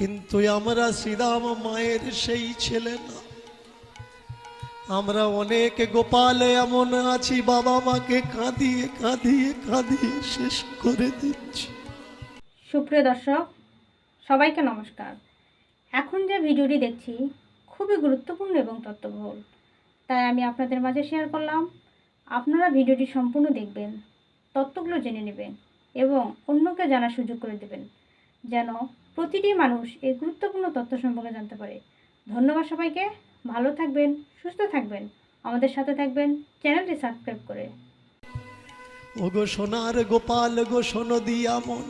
কিন্তু আমরা শ্রীরাম মায়ের সেই ছেলে না। আমরা অনেক গোপালে এমন আছি, বাবা মাকে কাঁদিয়ে কাঁদিয়ে কাঁদিয়ে শেষ করে দিচ্ছি। সুপ্রিয় দর্শক, সবাইকে নমস্কার। এখন যে ভিডিওটি দেখছি, খুবই গুরুত্বপূর্ণ এবং তথ্যবহুল। তাই আমি আপনাদের মাঝে শেয়ার করলাম, আপনারা ভিডিওটি সম্পূর্ণ দেখবেন, তথ্যগুলো জেনে নেবেন এবং অন্যকে জানার সুযোগ করে দেবেন, যেন প্রতিটি মানুষ এই গুরুত্বপূর্ণ তথ্য সম্পর্কে জানতে পারে। ধন্যবাদ সবাইকে। ভালো থাকবেন, সুস্থ থাকবেন। আমাদের সাথে থাকবেন। চ্যানেলটি সাবস্ক্রাইব করে। ও গো সোনার গোপাল, গো শোনো দিয়া মন।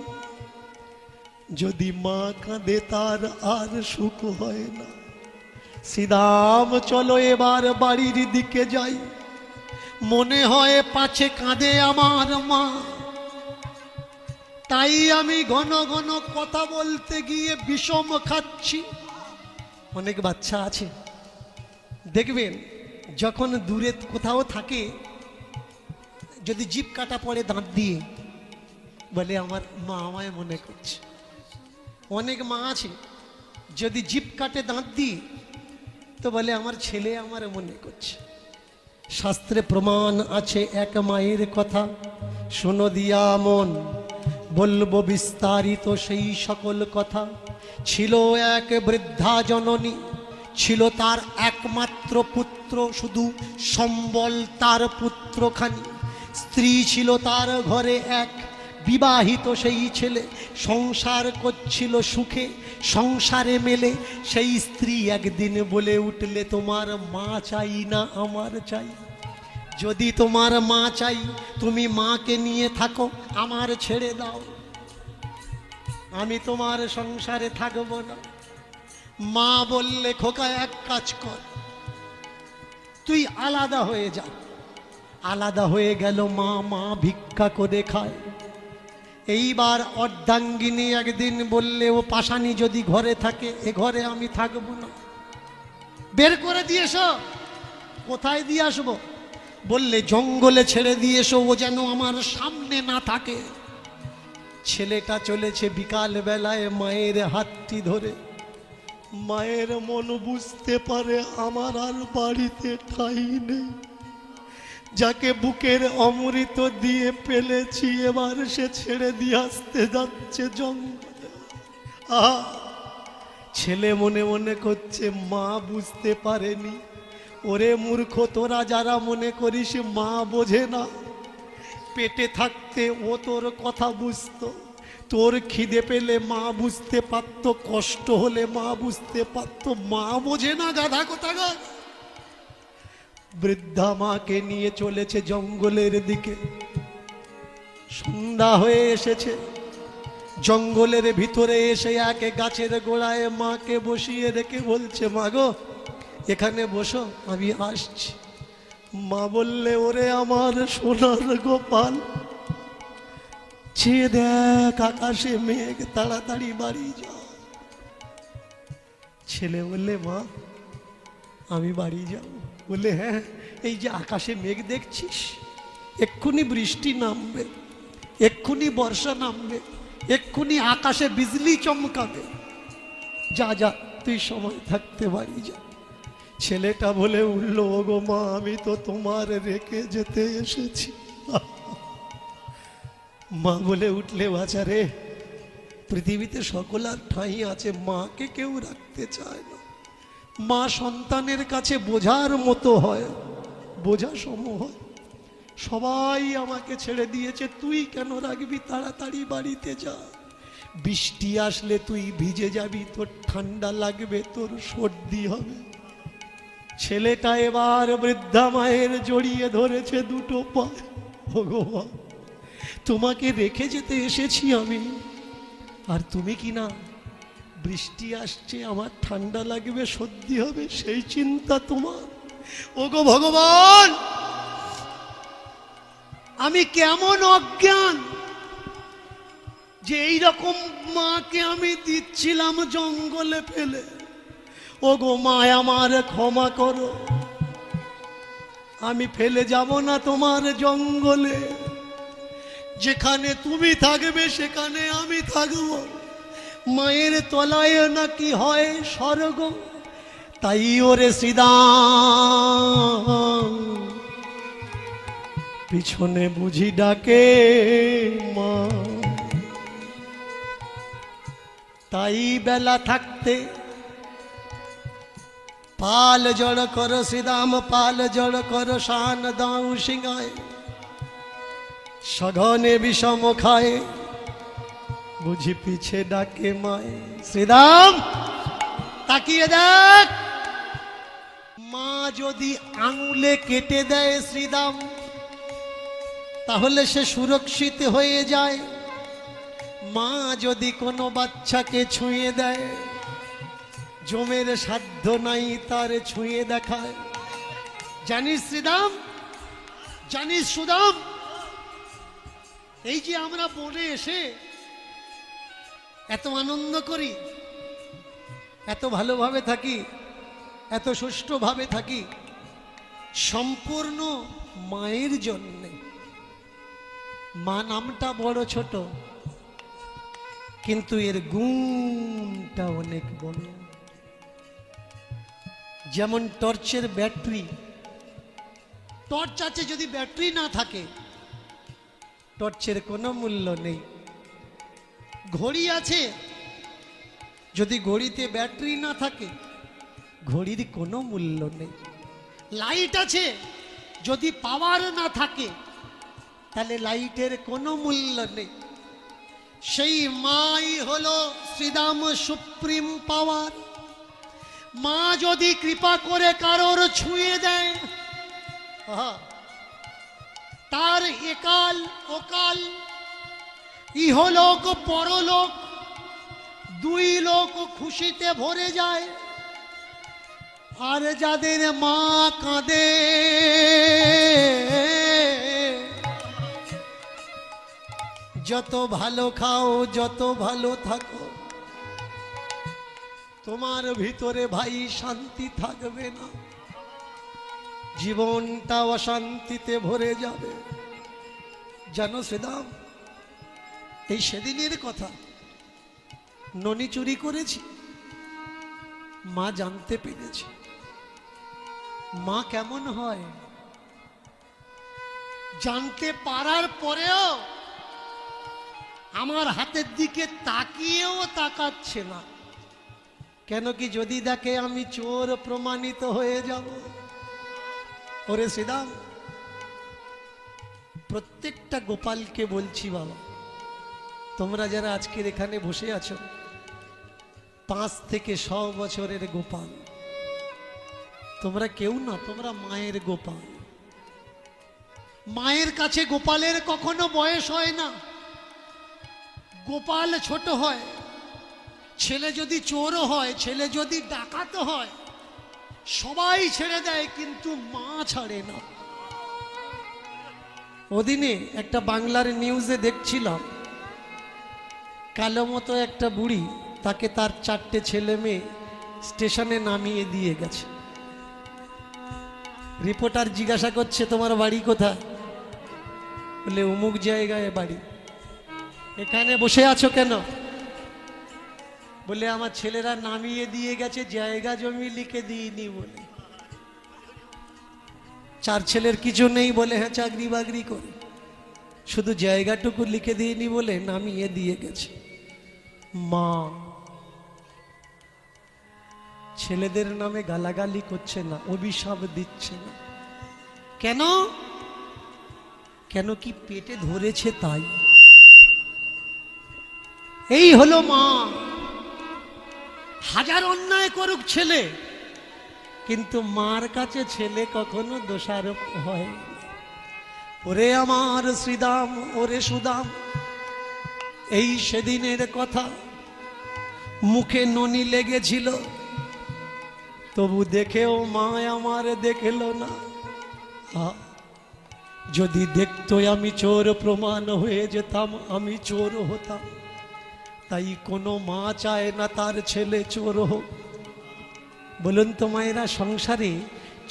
যদি মা কাঁদে তার আর সুখ হয় না। শ্রীরাম, চলো এবার বাড়ির দিকে যাই। মনে হয় পাছে কাঁদে আমার মা। তাই আমি ঘন ঘন কথা বলতে গিয়ে বিষম খাচ্ছি। অনেক বাচ্চা আছে। দেখবেন, যখন দূরে কোথাও থাকে, যদি জিপ কাটা পড়ে দাঁত দিয়ে, বলে আমার মা আমায় মনে করছে। অনেক মা আছে, যদি জিপ কাটে দাঁত দিয়ে, তো বলে আমার ছেলে আমার মনে করছে। শাস্ত্রে প্রমাণ আছে এক মায়ের কথা, শোনো দিয়া মন। বলব বিস্তারিত সেই সকল কথা। ছিল এক বৃদ্ধা জননী, ছিল তার একমাত্র পুত্র, শুধু সম্বল তার পুত্রখানি। স্ত্রী ছিল তার ঘরে এক, বিবাহিত সেই ছেলে। সংসার করছিল সুখে, সংসারে মেলে। সেই স্ত্রী একদিন বলে উঠলে, তোমার মা চাই না, আমার চাই। যদি তোমার মা চাই, তুমি মাকে নিয়ে থাকো, আমার ছেড়ে দাও। আমি তোমার সংসারে থাকব না। মা বললে, খোকা, এক কাজ কর। তুই আলাদা হয়ে যা। আলাদা হয়ে গেল মা মা ভিক্ষা করে খায়। এইবার অর্ধাঙ্গিনী একদিন বললে, ও পাশানি যদি ঘরে থাকে, এ ঘরে আমি থাকব না। বের করে দিয়েছ কোথায় দিয়ে আসব? বললে, জঙ্গলে ছেড়ে দিয়েছ ও যেন আমার সামনে না থাকে। ছেলেটা চলেছে বিকাল বেলায় মায়ের হাতটি ধরে। মায়ের মন বুঝতে পারে আমার আর বাড়িতে ঠাই নেই। যাকে বুকের অমৃত দিয়ে পেলেছি এবার সে ছেড়ে দিয়ে আসতে যাচ্ছে জঙ্গলে। আহা! ছেলে মনে মনে করছে, মা বুঝতে পারেনি ওরে মূর্খ, তোরা যারা মনে করিস মা বোঝে না। পেটে থাকতে ও তোর কথা বুঝতো। তোর খিদে পেলে মা বুঝতে পারত, কষ্ট হলে মা বুঝতে পারত। মা বোঝে না গাধা কোথাকার। বৃদ্ধা মাকে নিয়ে চলেছে জঙ্গলের দিকে। সন্ধ্যা হয়ে এসেছে। জঙ্গলের ভিতরে এসে একে গাছের গোড়ায় মাকে বসিয়ে রেখে বলছে, মা গো এখানে বসো, আমি আসছি। মা বললে, ওরে আমার সোনার গোপাল চেয়ে দেখ আকাশে মেঘ, তাড়াতাড়ি বাড়ি যাও ছেলে বললে, মা, আমি বাড়ি যাব। বললে হ্যাঁ এই যে আকাশে মেঘ দেখছিস, এক্ষুনি বৃষ্টি নামবে, এক্ষুনি বর্ষা নামবে, এক্ষুনি আকাশে বিজলি চমকাবে। যা যা, তুই সময় থাকতে বাড়ি যা। ছেলেটা বলে উঠল, ওগো মা, আমি তো তোমার রেখে যেতে এসেছি। মা বলে উঠলে, বাজারে, পৃথিবীতে সকল আর ঠাঁই আছে, মাকে কেউ রাখতে চায় না। মা সন্তানের কাছে বোঝার মতো হয়, বোঝা সম হয় সবাই আমাকে ছেড়ে দিয়েছে, তুই কেন রাখবি? তাড়াতাড়ি বাড়িতে যা। বৃষ্টি আসলে তুই ভিজে যাবি, তোর ঠান্ডা লাগবে, তোর সর্দি হবে। ছেলেটা এবার বৃদ্ধা মায়ের জড়িয়ে ধরেছে দুটো ভগবান, তোমাকে রেখে যেতে এসেছি আমি। আর তুমি কি না, বৃষ্টি আসছে, আমার ঠান্ডা লাগবে, সর্দি হবে, সেই চিন্তা তোমার। ওগো ভগবান, আমি কেমন অজ্ঞান যে এই রকম মাকে আমি দিচ্ছিলাম জঙ্গলে ফেলে। ও গো মা আমার ক্ষমা করো। আমি ফেলে যাব না তোমার জঙ্গলে। যেখানে তুমি থাকবে, সেখানে আমি থাকব। মায়ের তলায় নাকি হয় স্বর্গ, তাই ওরে শ্রীদাম। পিছনে বুঝি ডাকে মা। তাই বেলা থাকতে পাল জড় কর শ্রীদাম পাল জড় কর শান দাও সিংহায় সঘনে বিষম খায় বুঝি পিছে ডাকে মায় শ্রীরাম তাকিয়ে দেখ মা যদি আঙুলে কেটে দেয় শ্রীদাম তাহলে সে সুরক্ষিত হয়ে যায় মা যদি কোনো বাচ্চাকে ছুঁয়ে দেয় জমের সাধ্য নাই তার ছুঁয়ে দেখায়। জানিস শ্রীদাম? জানিস সুদাম? এই যে আমরা বনে এসে এত আনন্দ করি, এত ভালোভাবে থাকি, এত সুষ্ঠুভাবে থাকি, সম্পূর্ণ মায়ের জন্যে। মা নামটা বড় ছোট, কিন্তু এর গুণটা অনেক বড়। যেমন টর্চের ব্যাটারি। টর্চ আছে যদি ব্যাটারি না থাকে। টর্চের কোনো মূল্য নেই। ঘড়ি আছে যদি ঘড়িতে ব্যাটারি না থাকে ঘড়ির কোনো মূল্য নেই। লাইট আছে যদি পাওয়ার না থাকে তাহলে লাইটের কোনো মূল্য নেই। সেই মাই হলো শ্রীদাম সুপ্রিম পাওয়ার। মা যদি কৃপা করে কারোর ছুঁয়ে দেয় তার একাল ওকাল ইহলোক পরলোক দুই লোক খুশিতে ভরে যায়। আর যাদের মা কাঁদে যত ভালো খাও যত ভালো থাকো। তোমার ভিতরে ভাই শান্তি থাকবে না। জীবনটা অশান্তিতে ভরে যাবে। জানো সেদাম, এই সেদিনের কথা ননি চুরি করেছি। মা জানতে পেরেছে। মা কেমন হয়? জানতে পারার পরেও আমার হাতের দিকে তাকিয়েও তাকাচ্ছে না। কেন কি যদি দেখে আমি চোর প্রমাণিত হয়ে যাব? ওরে শ্রীদাম প্রত্যেকটা গোপালকে বলছি বাবা, তোমরা যারা আজকের এখানে বসে আছো, পাঁচ থেকে ছ বছরের গোপাল, তোমরা কেউ না, তোমরা মায়ের গোপাল। মায়ের কাছে গোপালের কখনো বয়স হয় না। গোপাল ছোট হয় ছেলে যদি চোরও হয়, ছেলে যদি ডাকাত হয়, সবাই ছেড়ে দেয়, কিন্তু মা ছাড়ে না। ওদিনে একটা বাংলার নিউজে দেখছিলাম কালো মতো একটা বুড়ি তাকে তার চারটে ছেলে মেয়ে স্টেশনে নামিয়ে দিয়ে গেছে। রিপোর্টার জিজ্ঞাসা করছে, তোমার বাড়ি কোথায়? বলে, অমুক জায়গায় বাড়ি। এখানে বসে আছো কেন? বলে, আমার ছেলেরা নামিয়ে দিয়ে গেছে, জায়গা জমি লিখে দিইনি বলে। চার ছেলের কিছু নেই বলে হ্যাঁ চাকরি বাকরি করে। শুধু জায়গাটুকু লিখে দিইনি বলে, নামিয়ে দিয়ে গেছে। মা, ছেলেদের নামে গালাগালি করছে না, অভিশাপ দিচ্ছে না। কেন? কেন কি পেটে ধরেছে তাই? এই হলো মা। হাজার অন্যায় করুক ছেলে, কিন্তু মার কাছে ছেলে কখনো দোষারোপ হয় ওরে আমার শ্রীদাম, ওরে সুদাম, এই সেদিনের কথা মুখে ননি লেগেছিল, তবু দেখেও মা আমার দেখল না। যদি দেখতো আমি চোর, প্রমাণ হয়ে যেতাম, আমি চোর হতাম। তাই কোনো মা চায় না তার ছেলে চোর হোক। বলুন তো মায়েরা, সংসারে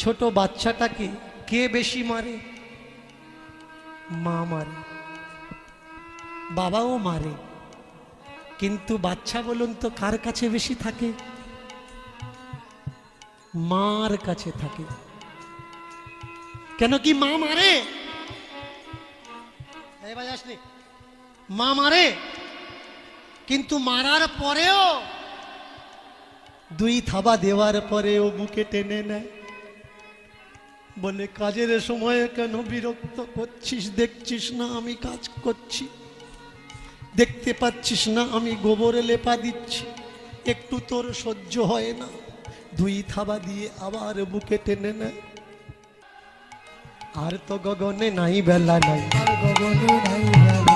ছোট বাচ্চাটাকে কে বেশি মারে? মা মারে, বাবাও মারে। কিন্তু বাচ্চা বলুন তো কার কাছে বেশি থাকে? মার কাছে থাকে। কেন কি মা মারে? মা মারে? কিন্তু মারার পরেও দুই থাবা দেওয়ার পরেও বুকে টেনে নেয়। বলে, কাজের সময়ে কেন বিরক্ত করছিস? দেখছিস না আমি কাজ করছি। দেখতে পাচ্ছিস না আমি গোবরে লেপা দিচ্ছি। একটু তোর সহ্য হয় না। দুই থাবা দিয়ে আবার বুকে টেনে নেয়। আর তো গগনে নাই বেলা নাই। আর গগনে নাই বেলা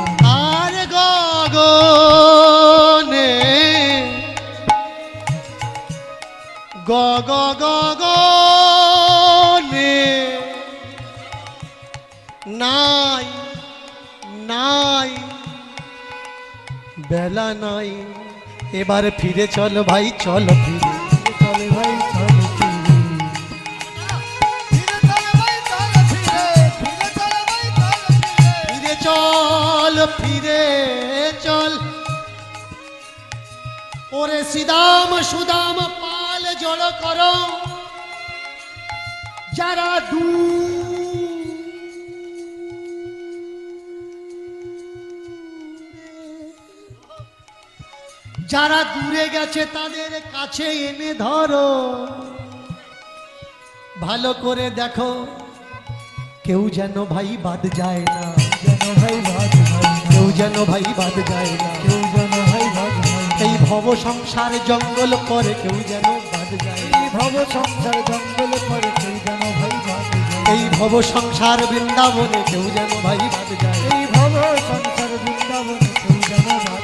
গগনে। গগ গগনে। নাই নাই। বেলা নাই। এবার ফিরে চল ভাই, চল ফিরে। চলে ভাই চলে ফিরে চলে, ফিরে। ওরে সিদাম সুদাম পাল জড় কর। যারা দু যারা দূরে গেছে তাদের কাছে এনে ধরো। ভালো করে দেখো কেউ যেন ভাই বাদ যায় না। যেন ভাই ভাগ হয় না। কেউ যেন ভাই বাদ যায় না। কেউ যেন এই ভব সংসার জঙ্গল করে কেউ যেন বাদ যায়। এই ভব সংসার জঙ্গল করে কেউ যেন ভাই যায়। এই ভব সংসার বৃন্দাবনে কেউ যেন ভাই বাদ যায়। এই ভব সংসার বৃন্দাবনে কেউ যেন যায়।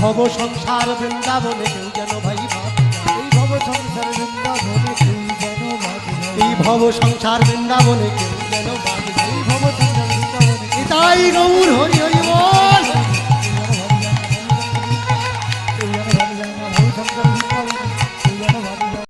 ভব সংসার বৃন্দাবনে কেউ যেন ভাই বাদ এই ভব সংসার বৃন্দাবনে কেউ যেন যায়। এই ভব সংসার বৃন্দাবনে কেউ যেন বাদ যায়। এই ভব সংসার বৃন্দাবনে তাই গৌর